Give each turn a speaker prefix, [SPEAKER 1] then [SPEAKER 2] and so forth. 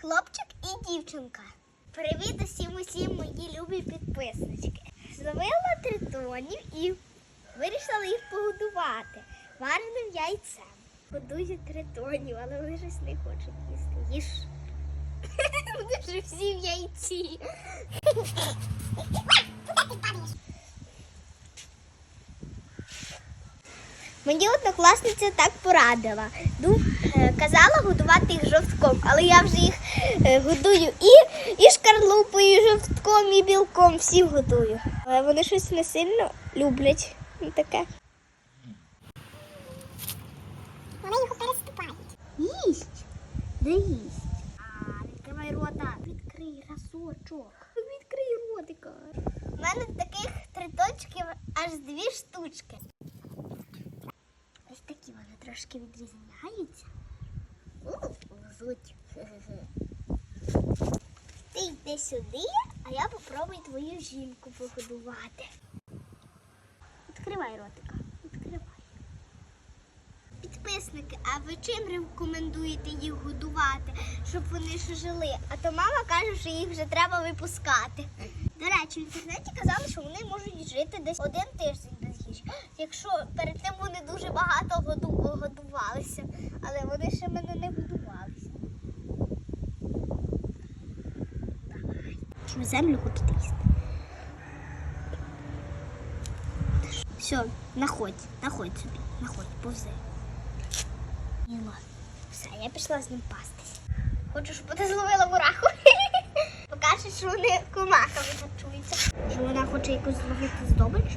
[SPEAKER 1] Хлопчик і дівчинка. Привіт усім усім мої любі підписнички. Зловила тритонів і вирішила їх погодувати вареним яйцем. Годую тритонів, але вони щось не хочуть їсти. Їж. Вони ж всі в яйці. Мені однокласниця так порадила. Е, казала годувати їх жовтком, але я вже їх е, годую і, і шкарлупою, і жовтком, і білком, всі годую. Але вони щось не сильно люблять ну, таке.
[SPEAKER 2] Вони його переступають.
[SPEAKER 1] Їсть. Де їсть? А, відкривай рота. Відкрий разочок. Відкрий ротика. У мене таких триточків аж дві штучки. Трошки відрізняються. Лизуть. Ти йди сюди, а я попробую твою жінку погодувати. Відкривай ротика. Відкривай. Підписники, а ви чим рекомендуєте їх годувати, щоб вони жили? А то мама каже, що їх вже треба випускати. До речі, в інтернеті казали, що вони можуть жити десь один тиждень. Якщо перед тим вони дуже багато году годувалися, але вони ще мене не годувалися. Що землю хочете їсти? Все, находь, находь собі, находь, повзи. Ніла. Все, я пішла з ним пастись. Хочу, щоб ти зловила мураху. Покаже, що вони комахами харчуються. Що вона хоче якусь зловити здобич.